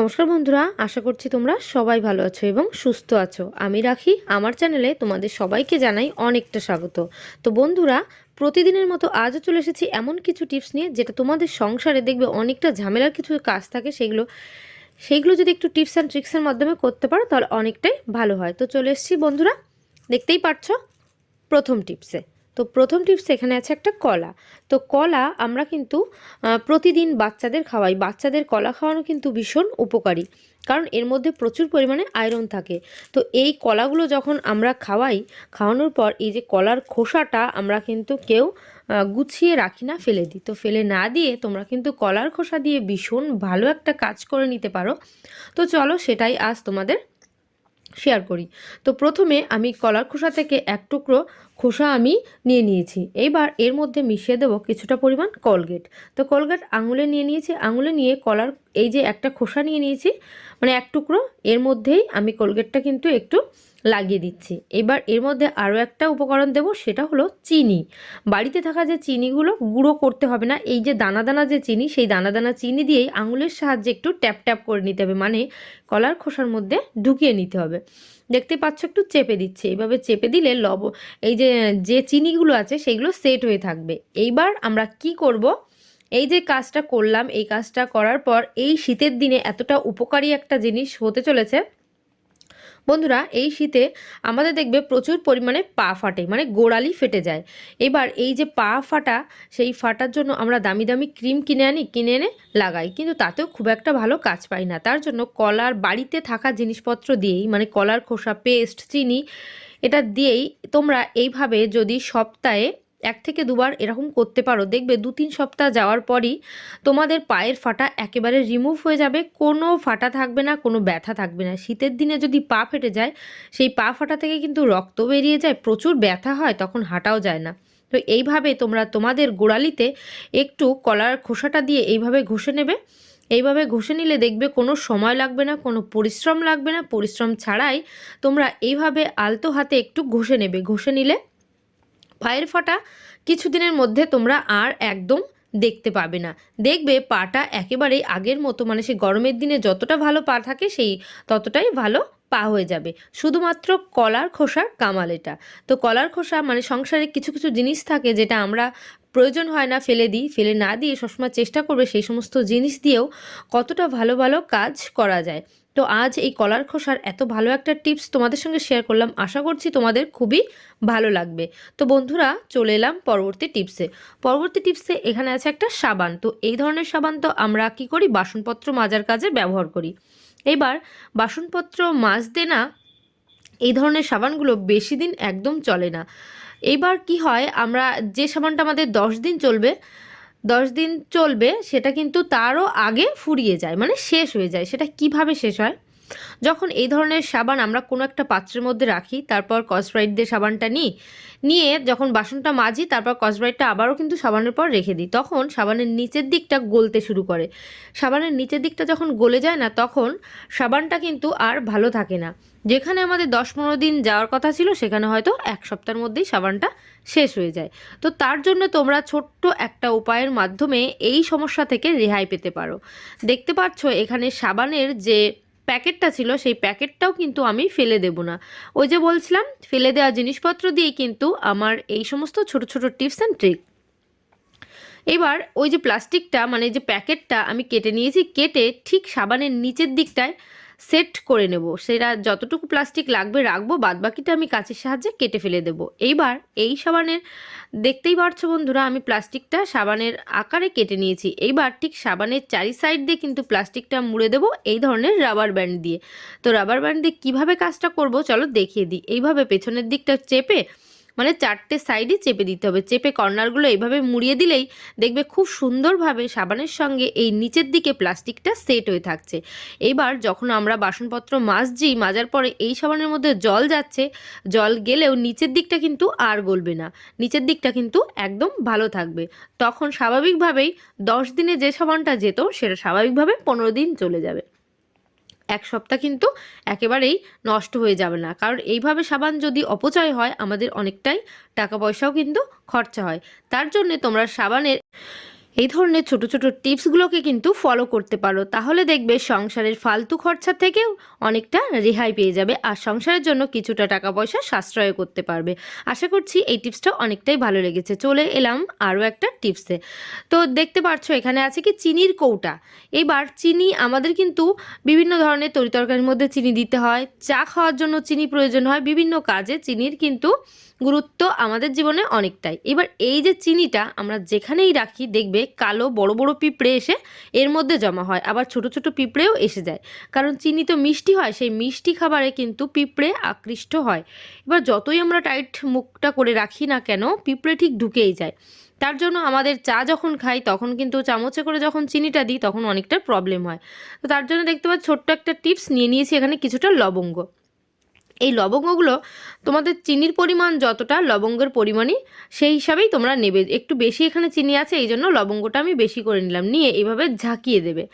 নমস্কার বন্ধুরা, আশা করছি তোমরা সবাই ভালো আছো এবং সুস্থ আছো। আমি রাখি, আমার চ্যানেলে তোমাদের সবাইকে জানাই অনেকটা স্বাগত। তো বন্ধুরা, প্রতিদিনের মতো আজও চলে এসেছি এমন কিছু টিপস নিয়ে যেটা তোমাদের সংসারে দেখবে অনেকটা ঝামেলার কিছু কাজ থাকে, সেগুলো সেইগুলো যদি একটু টিপস অ্যান্ড ট্রিক্সের মাধ্যমে করতে পারো, তাহলে অনেকটাই ভালো হয়। তো চলে এসেছি বন্ধুরা, দেখতেই পারছ প্রথম টিপসে। তো প্রথম টিপস এখানে আছে একটা কলা। তো কলা আমরা কিন্তু প্রতিদিন বাচ্চাদের খাওয়াই। বাচ্চাদের কলা খাওয়ানো কিন্তু ভীষণ উপকারী। কারণ এর মধ্যে প্রচুর পরিমাণে আয়রন থাকে। তো এই কলাগুলো যখন আমরা খাওয়াই, খাওয়ানোর পর এই যে কলার খোসাটা আমরা কিন্তু কেউ গুছিয়ে রাখি না, ফেলে দিই। তো ফেলে না দিয়ে তোমরা কিন্তু কলার খোসা দিয়ে ভীষণ ভালো একটা কাজ করে নিতে পারো। তো চলো সেটাই আজ তোমাদের শেয়ার করি। তো প্রথমে আমি কলার খোসা থেকে এক টুকরো খোসা আমি নিয়ে নিয়েছি। এইবার এর মধ্যে মিশিয়ে দেবো কিছুটা পরিমাণ কলগেট। তো কলগেট আঙুলে নিয়ে নিয়েছি। আঙুলে নিয়ে কলার এই যে একটা খোসা নিয়ে নিয়েছি মানে এক টুকরো, এর মধ্যেই আমি কলগেটটা কিন্তু একটু লাগিয়ে দিচ্ছি। এবার এর মধ্যে আরও একটা উপকরণ দেব, সেটা হলো চিনি। বাড়িতে থাকা যে চিনিগুলো গুঁড়ো করতে হবে না, এই যে দানা দানা যে চিনি, সেই দানা দানা চিনি দিয়েই আঙুলের সাহায্যে একটু ট্যাপ ট্যাপ করে নিতে হবে মানে কলার খোসার মধ্যে ঢুকিয়ে নিতে হবে। দেখতে পাচ্ছ, একটু চেপে দিচ্ছে। এইভাবে চেপে দিলে লব, এই যে যে চিনিগুলো আছে, সেগুলো সেট হয়ে থাকবে। এইবার আমরা কি করব? এই যে কাজটা করলাম, এই কাজটা করার পর এই শীতের দিনে এতটা উপকারী একটা জিনিস হতে চলেছে বন্ধুরা, এই শীতে আমাদের দেখবে প্রচুর পরিমাণে পা ফাটে মানে গোড়ালি ফেটে যায়। এবার এই যে পা ফাটা, সেই ফাটার জন্য আমরা দামি দামি ক্রিম কিনে আনি, কিনে এনে লাগাই। কিন্তু তাতেও খুব একটা ভালো কাজ পাই না। তার জন্য কলার বাড়িতে থাকা জিনিসপত্র দিয়েই মানে কলার খোসা, পেস্ট, চিনি, এটা দিয়েই তোমরা এইভাবে যদি সপ্তাহে এক থেকে দুবার এরকম করতে পারো। দেখবে দু তিন সপ্তাহ যাওয়ার পরই তোমাদের পায়ের ফাটা একেবারে রিমুভ হয়ে যাবে। কোনো ফাটা থাকবে না, কোনো ব্যথা থাকবে না। শীতের দিনে যদি পা ফেটে যায়, সেই পা ফাটা থেকে কিন্তু রক্ত বেরিয়ে যায়, প্রচুর ব্যথা হয়, তখন হাঁটাও যায় না। তো এইভাবে তোমরা তোমাদের গোড়ালিতে একটু কলার খোসাটা দিয়ে এইভাবে ঘষে নেবে। এইভাবে ঘষে নিলে দেখবে কোনো সময় লাগবে না, কোনো পরিশ্রম লাগবে না। পরিশ্রম ছাড়াই তোমরা এইভাবে আলতো হাতে একটু ঘষে নেবে। ঘষে নিলে পায়ের ফাটা কিছুদিনের মধ্যে তোমরা আর একদম দেখতে পাবে না। দেখবে পাটা একেবারেই আগের মতো মানে সেই গরমের দিনে যতটা ভালো পা থাকে সেই ততটাই ভালো পা হয়ে যাবে। শুধুমাত্র কলার খোসার কামাল এটা। তো কলার খোসা মানে সংসারে কিছু কিছু জিনিস থাকে যেটা আমরা প্রয়োজন হয় না ফেলে দিই, ফেলে না দিয়ে সবসময় চেষ্টা করবে সেই সমস্ত জিনিস দিয়েও কতটা ভালো ভালো কাজ করা যায়। তো আজ এই কলার খোসার এত ভালো একটা টিপস তোমাদের সঙ্গে শেয়ার করলাম, আশা করছি তোমাদের খুবই ভালো লাগবে। তো বন্ধুরা, চলে এলাম পরবর্তী টিপসে পরবর্তী টিপসে এখানে আছে একটা সাবান। তো এই ধরনের সাবান তো আমরা কি করি? বাসনপত্র মাজার কাজে ব্যবহার করি। এবার বাসনপত্র মাজতে না এই ধরনের সাবানগুলো বেশি দিন একদম চলে না। এইবার কি হয়? আমরা যে সাবানটা আমাদের দশ দিন চলবে দশ দিন চলবে, সেটা কিন্তু তারও আগে ফুরিয়ে যায় মানে শেষ হয়ে যায়। সেটা কীভাবে শেষ হয়? যখন এই ধরনের সাবান আমরা কোনো একটা পাত্রের মধ্যে রাখি, তারপর কসব্রাইট দিয়ে সাবানটা নিই, নিয়ে যখন বাসনটা মাজি, তারপর কসব্রাইটটা আবারও কিন্তু সাবানের পর রেখে দিই। তখন সাবানের নিচের দিকটা গলতে শুরু করে। সাবানের নিচের দিকটা যখন গলে যায় না, তখন সাবানটা কিন্তু আর ভালো থাকে না। যেখানে আমাদের দশ পনেরো দিন যাওয়ার কথা ছিল, সেখানে হয়তো এক সপ্তাহের মধ্যেই সাবানটা শেষ হয়ে যায়। তো তার জন্য তোমরা ছোট্ট একটা উপায়ের মাধ্যমে এই সমস্যা থেকে রেহাই পেতে পারো। দেখতে পাচ্ছ, এখানে সাবানের যে প্যাকেটটা ছিল, সেই প্যাকেটটাও কিন্তু আমি ফেলে দেব না। ওই যে বলছিলাম, ফেলে দেওয়া জিনিসপত্র দিয়ে কিন্তু আমার এই সমস্ত ছোট ছোট টিপস অ্যান্ড ট্রিক এবার ওই যে প্লাস্টিকটা মানে যে প্যাকেটটা আমি কেটে নিয়েছি, কেটে ঠিক সাবানের নিচের দিকটায় সেট করে নেব। সেটা যতটুকু প্লাস্টিক লাগবে রাখব, বাদবাকিটা আমি কাঁচের সাহায্যে কেটে ফেলে দেব। এইবার এই সাবানের, দেখতেই পারছ বন্ধুরা, আমি প্লাস্টিকটা সাবানের আকারে কেটে নিয়েছি। এইবার ঠিক সাবানের চারি সাইড দিয়ে কিন্তু প্লাস্টিকটা মুড়ে দেবো এই ধরনের রাবার ব্যান্ড দিয়ে। তো রাবার ব্যান্ড দিয়ে কীভাবে কাজটা করব, চলো দেখিয়ে দিই। এইভাবে পেছনের দিকটা চেপে মানে চারটে সাইডে চেপে দিতে হবে। চেপে কর্নারগুলো এইভাবে মুড়িয়ে দিলেই দেখবে খুব সুন্দরভাবে সাবানের সঙ্গে এই নিচের দিকে প্লাস্টিকটা সেট হয়ে থাকছে। এবার যখন আমরা বাসনপত্র মাজছি, মাজার পরে এই সাবানের মধ্যে জল যাচ্ছে, জল গেলেও নিচের দিকটা কিন্তু আর গলবে না। নিচের দিকটা কিন্তু একদম ভালো থাকবে। তখন স্বাভাবিকভাবেই দশ দিনে যে সাবানটা যেত, সেটা স্বাভাবিকভাবে পনেরো দিন চলে যাবে। এক সপ্তাহ কিন্তু একেবারেই নষ্ট হয়ে যাবে না। কারণ এইভাবে সাবান যদি অপচয় হয়, আমাদের অনেকটাই টাকা পয়সাও কিন্তু খরচা হয়। তার জন্যে তোমরা সাবানের এই ধরনের ছোট ছোট টিপসগুলোকে কিন্তু ফলো করতে পারো। তাহলে দেখবে সংসারের ফালতু খরচা থেকেও অনেকটা রেহাই পেয়ে যাবে আর সংসারের জন্য কিছুটা টাকা পয়সা সাশ্রয় করতে পারবে। আশা করছি এই টিপসটা অনেকটাই ভালো লেগেছে। চলে এলাম আরও একটা টিপসে। তো দেখতে পাচ্ছ এখানে আছে কি চিনির কৌটা। এবার চিনি আমাদের কিন্তু বিভিন্ন ধরনের তরিতরকারির মধ্যে চিনি দিতে হয়। চা খাওয়ার জন্য চিনি প্রয়োজন হয়। বিভিন্ন কাজে চিনির কিন্তু গুরুত্ব আমাদের জীবনে অনেকটাই। এবার এই যে চিনিটা আমরা যেখানেই রাখি, দেখবে কালো বড় বড় পিঁপড়ে এসে এর মধ্যে জমা হয়, আবার ছোট ছোট পিঁপড়েও এসে যায়। কারণ চিনি তো মিষ্টি হয়, সেই মিষ্টি খাবারে কিন্তু পিঁপড়ে আকৃষ্ট হয়। এবার যতই আমরা টাইট মুখটা করে রাখি না কেন, পিঁপড়ে ঠিক ঢুকেই যায়। তার জন্য আমাদের চা যখন খাই, তখন কিন্তু চামচে করে যখন চিনিটা দিই, তখন অনেকটা প্রবলেম হয়। তো তার জন্য দেখতে পাচ্ছি, ছোট্ট একটা টিপস নিয়ে নিয়েছি, এখানে কিছুটা লবঙ্গ। এই লবঙ্গগুলো তোমাদের চিনির পরিমাণ যতটা লবঙ্গের পরিমাণই, সেই হিসাবেই তোমরা নেবে। একটু বেশি এখানে চিনি আছে, এই জন্য লবঙ্গটা আমি বেশি করে নিলাম। নিয়ে এইভাবে ঝাঁকিয়ে দেবে।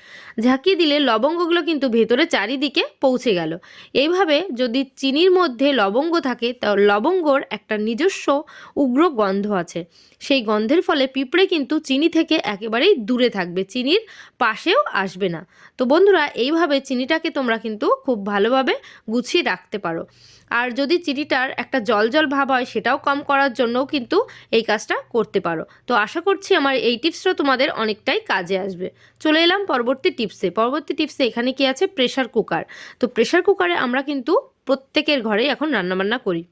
ঝাঁকিয়ে দিলে লবঙ্গগুলো কিন্তু ভেতরে চারিদিকে পৌঁছে গেল। এইভাবে যদি চিনির মধ্যে লবঙ্গ থাকে, তা লবঙ্গর একটা নিজস্ব উগ্র গন্ধ আছে। সেই গন্ধের ফলে পিঁপড়ে কিন্তু চিনি থেকে একেবারেই দূরে থাকবে, চিনির পাশেও আসবে না। তো বন্ধুরা, এইভাবে চিনিটাকে তোমরা কিন্তু খুব ভালোভাবে গুছিয়ে রাখতে পারো। আর যদি চিনিটার একটা জল জল ভাব হয়, সেটাও কম করার জন্যও কিন্তু এই কাজটা করতে পারো। তো আশা করছি আমার এই টিপসটা তোমাদের অনেকটাই কাজে আসবে। চলে এলাম পরবর্তী টিপসে। পরবর্তী টিপসে এখানে কি আছে? Pressure cooker. তো প্রেশার কুকারে আমরা কিন্তু প্রত্যেকের ঘরেই এখন রান্নাবান্না করি।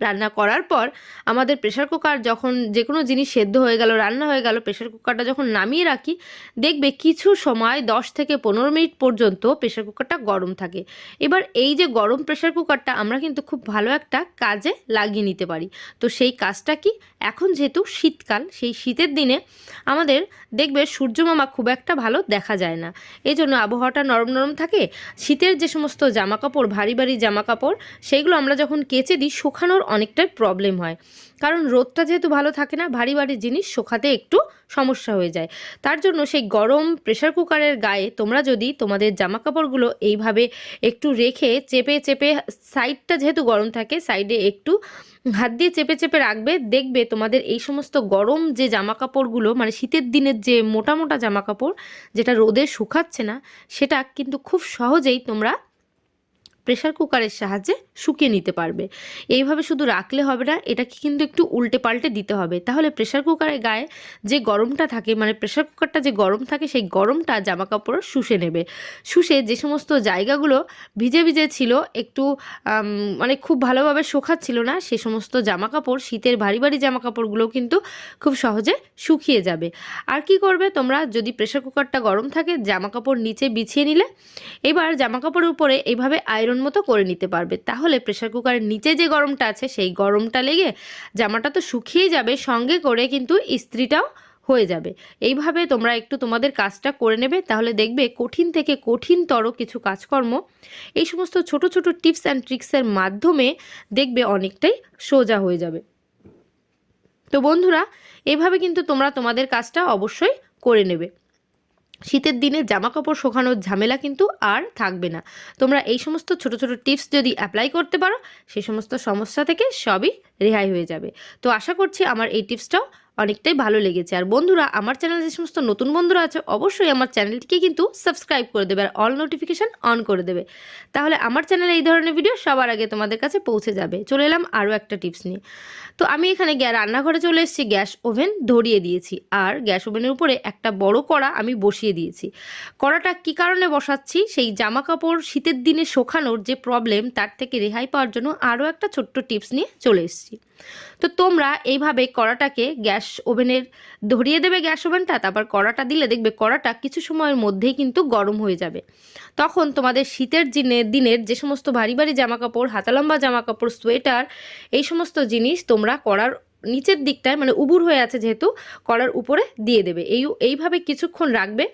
রান্না করার পর আমাদের প্রেশার কুকার যখন যে কোনো জিনিস সেদ্ধ হয়ে গেল, রান্না হয়ে গেল প্রেশার কুকারটা যখন নামিয়ে রাখি, দেখবে কিছু সময় দশ থেকে পনেরো মিনিট পর্যন্ত প্রেশার কুকারটা গরম থাকে। এবার এই যে গরম প্রেশার কুকারটা আমরা কিন্তু খুব ভালো একটা কাজে লাগিয়ে নিতে পারি। তো সেই কাজটা কি? এখন যেহেতু শীতকাল, সেই শীতের দিনে আমাদের দেখবে সূর্যমামা খুব একটা ভালো দেখা যায় না। এই জন্য আবহাওয়াটা নরম নরম থাকে। শীতের যে সমস্ত জামা কাপড় ভারী ভারী জামা কাপড় সেইগুলো আমরা যখন কেচে দিই, শুকানোর অনেকটাই প্রবলেম হয়। কারণ রোদটা যেহেতু ভালো থাকে না, ভারী ভারী জিনিস শোকাতে একটু সমস্যা হয়ে যায়। তার জন্য সেই গরম প্রেশার কুকারের গায়ে তোমরা যদি তোমাদের জামা কাপড়গুলো এইভাবে একটু রেখে চেপে চেপে সাইডটা যেহেতু গরম থাকে সাইডে একটু হাত দিয়ে চেপে চেপে রাখবে, দেখবে তোমাদের এই সমস্ত গরম যে জামা কাপড়গুলো মানে শীতের দিনের যে মোটা মোটা জামা কাপড় যেটা রোদে শুকাচ্ছে না, সেটা কিন্তু খুব সহজেই তোমরা প্রেশার কুকারের সাহায্যে শুকিয়ে নিতে পারবে। এইভাবে শুধু রাখলে হবে না, এটাকে কিন্তু একটু উল্টে পাল্টে দিতে হবে। তাহলে প্রেশার কুকারের গায়ে যে গরমটা থাকে মানে প্রেশার কুকারটা যে গরম থাকে, সেই গরমটা জামা কাপড় শুষে নেবে। শুষে যে সমস্ত জায়গাগুলো ভিজে ভিজে ছিল, একটু মানে খুব ভালোভাবে শোকাচ্ছিল না, সে সমস্ত জামা কাপড় শীতের ভারী ভারী জামা কাপড়গুলো কিন্তু খুব সহজে শুকিয়ে যাবে। আর কি করবে তোমরা? যদি প্রেশার কুকারটা গরম থাকে জামা কাপড় নিচে বিছিয়ে নিলে, এবার জামা কাপড়ের উপরে এইভাবে আয়রন মতো করে নিতে পারবে। তাহলে প্রেশার কুকারের নিচে যে গরমটা আছে, সেই গরমটা লেগে জামাটা তো শুকিয়ে যাবে, সঙ্গে করে কিন্তু ইস্ত্রিটাও হয়ে যাবে। এইভাবে তোমরা একটু তোমাদের কাজটা করে নেবে, তাহলে দেখবে কঠিন থেকে কঠিনতর কিছু কাজকর্ম, এই সমস্ত ছোট ছোট টিপস অ্যান্ড ট্রিক্সের মাধ্যমে দেখবে অনেকটাই সোজা হয়ে যাবে। তো বন্ধুরা, এভাবে কিন্তু তোমরা তোমাদের কাজটা অবশ্যই করে নেবে। শীতের দিনে জামা কাপড় শোকানোর ঝামেলা কিন্তু আর থাকবে না। তোমরা এই সমস্ত ছোট ছোট টিপস যদি অ্যাপ্লাই করতে পারো সেই সমস্ত সমস্যা থেকে সবই রেহাই হয়ে যাবে। তো আশা করছি আমার এই টিপসটাও অনেকটাই ভালো লেগেছে। আর বন্ধুরা, আমার চ্যানেলে যে সমস্ত নতুন বন্ধুরা আছে, অবশ্যই আমার চ্যানেলটিকে কিন্তু সাবস্ক্রাইব করে দেবে আর অল নোটিফিকেশান অন করে দেবে। তাহলে আমার চ্যানেলে এই ধরনের ভিডিও সবার আগে তোমাদের কাছে পৌঁছে যাবে। চলে এলাম আরও একটা টিপস নিয়ে। তো আমি এখানে রান্নাঘরে চলে এসেছি, গ্যাস ওভেন ধরিয়ে দিয়েছি। আর গ্যাস ওভেনের উপরে একটা বড় কড়া আমি বসিয়ে দিয়েছি। কড়াটা কি কারণে বসাচ্ছি? সেই জামা কাপড় শীতের দিনে শোকানোর যে প্রবলেম তার থেকে রেহাই পাওয়ার জন্য আরও একটা ছোট্ট টিপস নিয়ে চলে এসেছি। তো তোমরা এইভাবে কড়াটাকে গ্যাস ওভেনের ধরিয়ে দেবে গ্যাস ওভেনটা, তারপর কড়াটা দিলে দেখবে কড়াটা কিছু সময়ের মধ্যেই কিন্তু গরম হয়ে যাবে। তখন তোমাদের শীতের দিনে, দিনের যে সমস্ত ভারী ভারী জামা কাপড় হাতালম্বা জামা কাপড় সোয়েটার, এই সমস্ত জিনিস তোমরা কড়ার নিচের দিকটায় মানে উবুর হয়ে আছে যেহেতু, কড়ার উপরে দিয়ে দেবে। এই, এইভাবে কিছুক্ষণ রাখবে।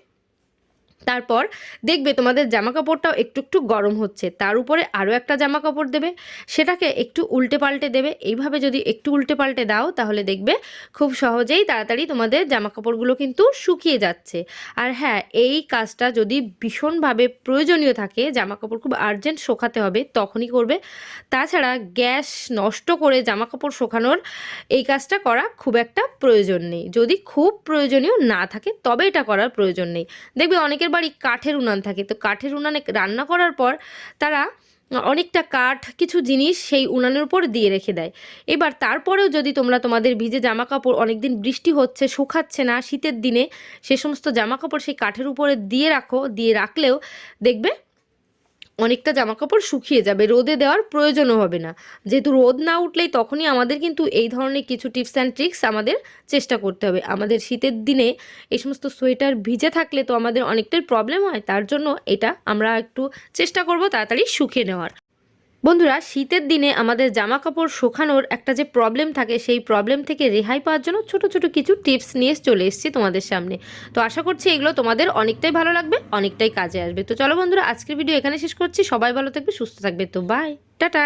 তারপর দেখবে তোমাদের জামা কাপড়টাও একটু একটু গরম হচ্ছে। তার উপরে আরও একটা জামা কাপড় দেবে, সেটাকে একটু উল্টে পাল্টে দেবে। এইভাবে যদি একটু উল্টে পাল্টে দাও, তাহলে দেখবে খুব সহজেই তাড়াতাড়ি তোমাদের জামা কাপড়গুলো কিন্তু শুকিয়ে যাচ্ছে। আর হ্যাঁ এই কাজটা যদি ভীষণভাবে প্রয়োজনীয় থাকে জামা কাপড় খুব আর্জেন্ট শোকাতে হবে, তখনই করবে। তাছাড়া গ্যাস নষ্ট করে জামা কাপড় শোকানোর এই কাজটা করা খুব একটা প্রয়োজন নেই। যদি খুব প্রয়োজনীয় না থাকে, তবে এটা করার প্রয়োজন নেই। দেখবে অনেকের বাড়ি কাঠের উনান থাকে। তো কাঠের উনানে রান্না করার পর তারা অনেকটা কাঠ, কিছু জিনিস সেই উনানের উপর দিয়ে রেখে দেয়। এবার তারপরেও যদি তোমরা তোমাদের ভিজে জামা কাপড় অনেকদিন বৃষ্টি হচ্ছে, শুকাচ্ছে না, শীতের দিনে সে সমস্ত জামা কাপড় সেই কাঠের উপরে দিয়ে রাখো, দিয়ে রাখলেও দেখবে অনেকটা জামা কাপড় শুকিয়ে যাবে, রোদে দেওয়ার প্রয়োজনও হবে না। যেহেতু রোদ না উঠলেই তখনই আমাদের কিন্তু এই ধরনের কিছু টিপস অ্যান্ড ট্রিক্স আমাদের চেষ্টা করতে হবে। আমাদের শীতের দিনে এই সমস্ত সোয়েটার ভিজে থাকলে তো আমাদের অনেকটাই প্রবলেম হয়, তার জন্য এটা আমরা একটু চেষ্টা করব তাড়াতাড়ি শুকিয়ে নেওয়ার। বন্ধুরা, শীতের দিনে আমাদের জামা কাপড় শুকানোর একটা যে প্রবলেম থাকে, সেই প্রবলেম থেকে রেহাই পাওয়ার জন্য ছোট ছোট কিছু টিপস নিয়ে চলে এসেছি তোমাদের সামনে। তো আশা করছি এগুলো তোমাদের অনেকটাই ভালো লাগবে, অনেকটাই কাজে আসবে। তো চলো বন্ধুরা, আজকের ভিডিও এখানে শেষ করছি। সবাই ভালো থাকবে, সুস্থ থাকবে। তো বাই টাটা!